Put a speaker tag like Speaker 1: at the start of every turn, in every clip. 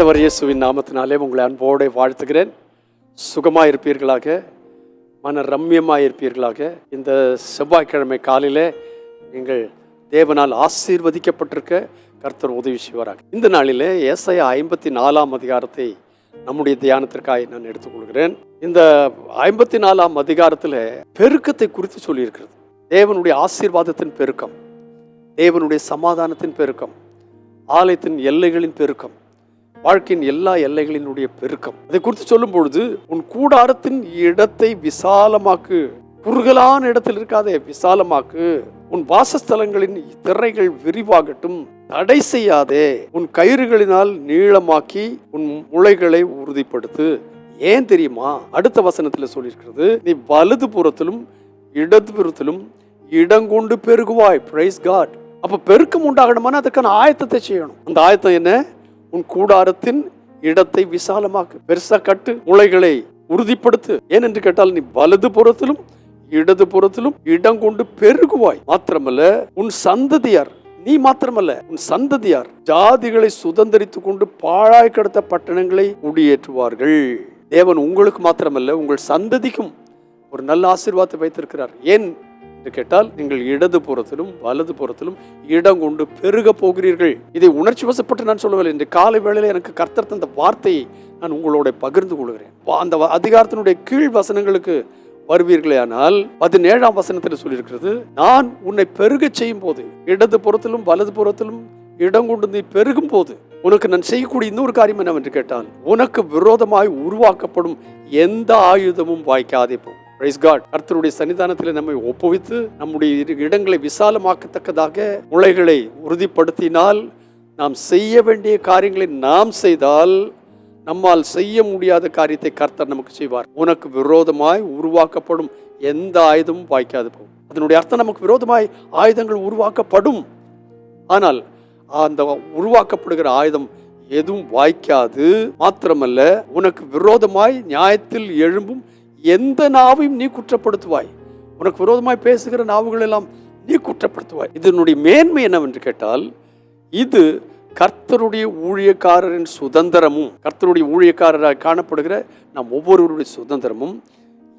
Speaker 1: ஆண்டவர் இயேசுவின் நாமத்தினாலே உங்களை அன்போடு வாழ்த்துகிறேன். சுகமாக இருப்பீர்களாக மன ரம்யமாக இருப்பீர்களாக இந்த செவ்வாய்க்கிழமை காலையில் நீங்கள் தேவனால் ஆசீர்வதிக்கப்பட்டிருக்க கர்த்தர் உதவி செய்வாராக. இந்த நாளில் ஏசைய ஐம்பத்தி நாலாம் அதிகாரத்தை நம்முடைய தியானத்திற்காக நான் எடுத்துக்கொள்கிறேன். இந்த ஐம்பத்தி நாலாம் அதிகாரத்தில் பெருக்கத்தை குறித்து சொல்லியிருக்கிறது. தேவனுடைய ஆசீர்வாதத்தின் பெருக்கம் தேவனுடைய சமாதானத்தின் பெருக்கம் ஆலயத்தின் எல்லைகளின் பெருக்கம் வாழ்க்கையின் எல்லா எல்லைகளினுடைய பெருக்கம். அதை குறித்து சொல்லும் பொழுது உன் கூடாரத்தின் இடத்தை விசாலமாக்கு. குறுகலான இடத்தில் இருக்காதே விசாலமாக்கு. உன் வாசஸ்தலங்களின் திரைகள் விரிவாகட்டும். தடை செய்யாதே. உன் கயிறுகளினால் நீளமாக்கி உன் முளைகளை உறுதிப்படுத்து. ஏன் தெரியுமா? அடுத்த வசனத்தில் சொல்லியிருக்கிறது நீ வலது புறத்திலும் இடது புறத்திலும் இடங்கொண்டு பெருகுவாய். பிரைஸ் காட் அப்ப பெருக்கம் உண்டாகணுமானா அதுக்கான ஆயத்தத்தை செய்யணும். அந்த ஆயத்தம் என்ன? உன் கூடாரத்தின் இடத்தை விசாலமாக்கு. பெருசா கட்டு முளைகளை உறுதிப்படுத்து. ஏனென்று கேட்டால் நீ வலது புறத்திலும் இடது புறத்திலும் இடம் கொண்டு பெருகுவாய். மாத்திரமல்ல உன் சந்ததியார் நீ மாத்திரமல்ல உன் சந்ததியார் ஜாதிகளை சுதந்திரித்துக் கொண்டு பாழாய் கிடத்த பட்டணங்களை குடியேற்றுவார்கள். தேவன் உங்களுக்கு மாத்திரமல்ல உங்கள் சந்ததிக்கும் ஒரு நல்ல ஆசீர்வாதத்தை வைத்திருக்கிறார். ஏன்? என்று கேட்டால் நீங்கள் இடது புறத்திலும் வலது புறத்திலும் இடம் கொண்டு பெருக போகிறீர்கள். இதை உணர்ச்சி வசப்பட்டு நான் சொல்லவில்லை. இன்று காலை வேளையில் எனக்கு கர்த்தர் தந்த வார்த்தையை நான் உங்களோட பகிர்ந்து கொள்கிறேன். அந்த வ- அதிகாரத்தினுடைய கீழ் வசனங்களுக்கு வருவீர்களே ஆனால் பதினேழாம் வசனத்தில் சொல்லியிருக்கிறது நான் உன்னை பெருகச் செய்யும் போது இடது புறத்திலும் வலது புறத்திலும் இடம் கொண்டு நீ பெருகும் போது உனக்கு நான் செய்யக்கூடிய இன்னொரு காரியம் என்னவென்று கேட்டால் உனக்கு விரோதமாய் உருவாக்கப்படும் எந்த ஆயுதமும் வாய்க்காதே போகும் பிரைஸ் காட் கர்த்தருடைய சன்னிதானத்தில் நம்மை ஒப்புவித்து நம்முடைய இரு- இடங்களை விசாலமாக்கத்தக்கதாக முளைகளை உறுதிப்படுத்தினால் நாம் செய்ய வேண்டிய காரியங்களை நாம் செய்தால் நம்மால் செய்ய முடியாத காரியத்தை கர்த்தர் நமக்கு செய்வார். உனக்கு விரோதமாய் உருவாக்கப்படும் எந்த ஆயுதமும் வாய்க்காது போகும் அதனுடைய அர்த்தம் நமக்கு விரோதமாய் ஆயுதங்கள் உருவாக்கப்படும். ஆனால் அந்த உருவாக்கப்படுகிற ஆயுதம் எதுவும் வாய்க்காது. மாத்திரமல்ல உனக்கு விரோதமாய் நியாயத்தில் எழும்பும் எந்த நாவையும் நீ குற்றப்படுத்துவாய். உனக்கு விரோதமாய் பேசுகிற நாவுகள் எல்லாம் நீ குற்றப்படுத்துவாய். இதனுடைய மேன்மை என்னவென்று கேட்டால் இது கர்த்தருடைய ஊழியக்காரரின் சுதந்திரமும் கர்த்தருடைய ஊழியக்காரராக காணப்படுகிற நம் ஒவ்வொருவருடைய சுதந்திரமும்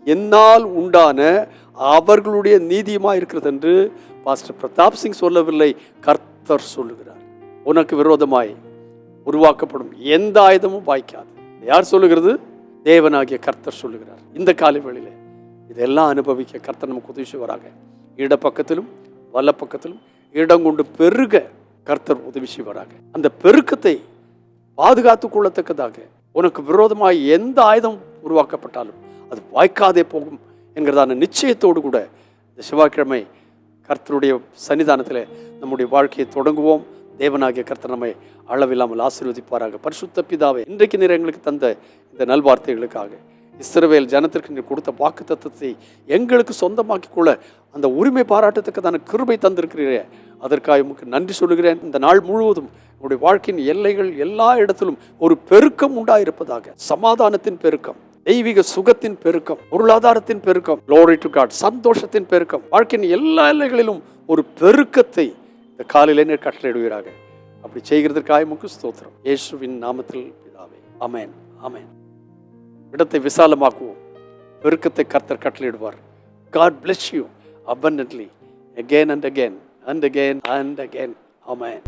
Speaker 1: என்னால் உண்டான அவர்களுடைய நீதியமாக இருக்கிறது என்று பாஸ்டர் பிரதாப் சிங் சொல்லவில்லை கர்த்தர் சொல்லுகிறார். உனக்கு விரோதமாய் உருவாக்கப்படும் எந்த ஆயுதமும் வாய்க்காது. யார் சொல்லுகிறது? தேவனாகிய கர்த்தர் சொல்லுகிறார். இந்த காலை இதெல்லாம் அனுபவிக்க கர்த்தர் நமக்கு உதவி செய்வாராக இடப்பக்கத்திலும் வலப்பக்கத்திலும் இடம் கொண்டு பெருக கர்த்தர் உதவி செய்வாராக அந்த பெருக்கத்தை பாதுகாத்து கொள்ளத்தக்கதாக உனக்கு விரோதமாக எந்த ஆயுதம் உருவாக்கப்பட்டாலும் அது வாய்க்காதே போகும் என்கிறதான நிச்சயத்தோடு கூட இந்த செவ்வாய்க்கிழமை கர்த்தருடைய சன்னிதானத்தில் நம்முடைய வாழ்க்கையை தொடங்குவோம். தேவனாகிய கர்த்தர் நம்மை அளவில்லாமல் ஆசீர்வதிப்பாராக. பரிசுத்த பிதாவை இன்றைக்கு நீர் எங்களுக்கு தந்த இந்த நல்வார்த்தைகளுக்காக இஸ்ரவேல் ஜனத்திற்கு நீர் கொடுத்த வாக்கு தத்துவத்தை எங்களுக்கு சொந்தமாக்கி கொள்ள அந்த உரிமை பாராட்டத்தக்கதான கிருபை தந்திருக்கிறீரே. அதற்காக உமக்கு நன்றி சொல்லுகிறேன். இந்த நாள் முழுவதும் உங்களுடைய வாழ்க்கையின் எல்லைகள் எல்லா இடத்திலும் ஒரு பெருக்கம் உண்டாயிருப்பதாக. சமாதானத்தின் பெருக்கம் தெய்வீக சுகத்தின் பெருக்கம் பொருளாதாரத்தின் பெருக்கம் லோரி டு காட் சந்தோஷத்தின் பெருக்கம் வாழ்க்கையின் எல்லா எல்லைகளிலும் ஒரு பெருக்கத்தை இந்த காலையிலே நீர் கட்டளையிடுவீராக அப்படி செய்கிறதற்காக உமக்கு ஸ்தோத்திரம். இயேசுவின் நாமத்தில் பிதாவே. அமேன் அமேன் இடத்தை விசாலமாக்குவோம். பெருக்கத்தை கர்த்தர் கட்டளையிடுவார் God bless you abundantly again and again and again and again amen